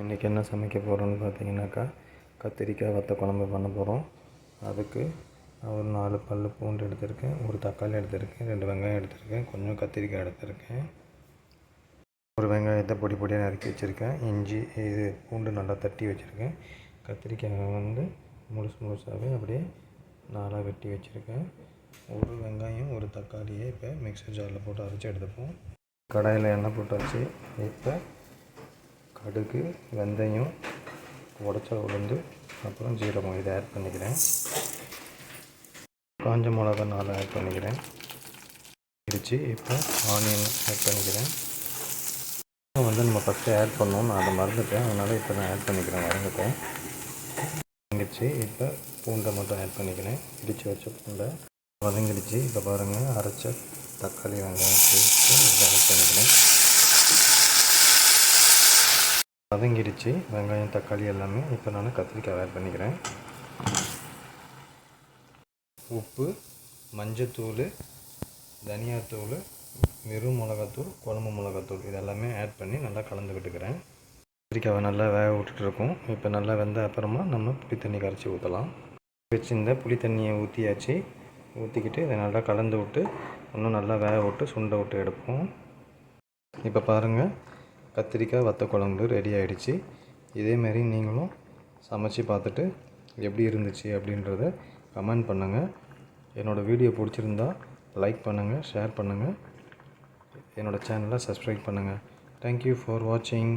இன்றைக்கி என்ன சமைக்க போகிறோன்னு பார்த்தீங்கன்னாக்கா கத்திரிக்காய் வத்த குழம்பு பண்ண போகிறோம் அதுக்கு ஒரு நாலு பல் பூண்டு எடுத்திருக்கேன் ஒரு தக்காளி எடுத்திருக்கேன் ரெண்டு வெங்காயம் எடுத்திருக்கேன் கொஞ்சம் கத்திரிக்காய் எடுத்திருக்கேன். ஒரு வெங்காயத்தை பொடி பொடியாக நறுக்கி வச்சுருக்கேன் இஞ்சி இது பூண்டு நல்லா தட்டி வச்சுருக்கேன். கத்திரிக்காய் வந்து முழுசு முழுசாகவே அப்படியே நாலாக வெட்டி வச்சுருக்கேன். ஒரு வெங்காயம் ஒரு தக்காளியை இப்போ மிக்சர் ஜாரில் போட்டு அரைச்சி எடுத்துப்போம். கடாயில் எண்ணெய் போட்டாச்சு இப்போ கடுகு வெந்தயம் உடச்ச உளுந்து அப்புறம் ஜீரகம். இதை ஆட் பண்ணிக்கிறேன். காஞ்ச மிளகா நாலு ஆட் பண்ணிக்கிறேன். இடித்து இப்போ ஆனியன் ஆட் பண்ணிக்கிறேன். வந்து நம்ம ஃபஸ்ட்டு ஆட் பண்ணோம் நான் அதை மறந்துட்டேன். அதனால் இப்போ நான் ஆட் பண்ணிக்கிறேன். மறந்துட்டேன். வதங்கிடுச்சு இப்போ பூண்டை மட்டும் ஆட் பண்ணிக்கிறேன். இடித்து வச்ச பூண்டை வதங்கிடுச்சு. இப்போ பாருங்கள் அரைச்ச தக்காளி வெங்காயம் சேர்த்து இதை ஆட் பண்ணிக்கிறேன். வதங்கிடுச்சு வெங்காயம் தக்காளி எல்லாமே இப்போ நான் கத்திரிக்காய் ஆட் பண்ணிக்கிறேன். உப்பு மஞ்சத்தூள் தனியாத்தூள் வெறும் மிளகாத்தூள் குழம்பு மிளகாத்தூள் இதெல்லாமே ஆட் பண்ணி நல்லா கலந்துக்கிட்டுக்கிறேன் கத்திரிக்காவை நல்லா வேக விட்டுட்ருக்கோம். இப்போ நல்லா வெந்த அப்புறமா நம்ம புளி தண்ணி கரைச்சி ஊற்றலாம் வச்சிருந்த புளி தண்ணியை ஊற்றியாச்சு ஊற்றிக்கிட்டு இதை நல்லா கலந்து விட்டு இன்னும் நல்லா வேக விட்டு சுண்டை விட்டு எடுப்போம். இப்போ பாருங்கள் கத்திரிக்காய் வத்த குழம்பு ரெடி ஆகிடுச்சு இதேமாரி நீங்களும் சமைச்சு பார்த்துட்டு எப்படி இருந்துச்சு அப்படின்றத கமெண்ட் பண்ணுங்கள் என்னோடய வீடியோ பிடிச்சிருந்தா லைக் பண்ணுங்கள் ஷேர் பண்ணுங்கள் என்னோடய சேனலை சப்ஸ்கிரைப் பண்ணுங்கள் தேங்க்யூ ஃபார் வாட்சிங்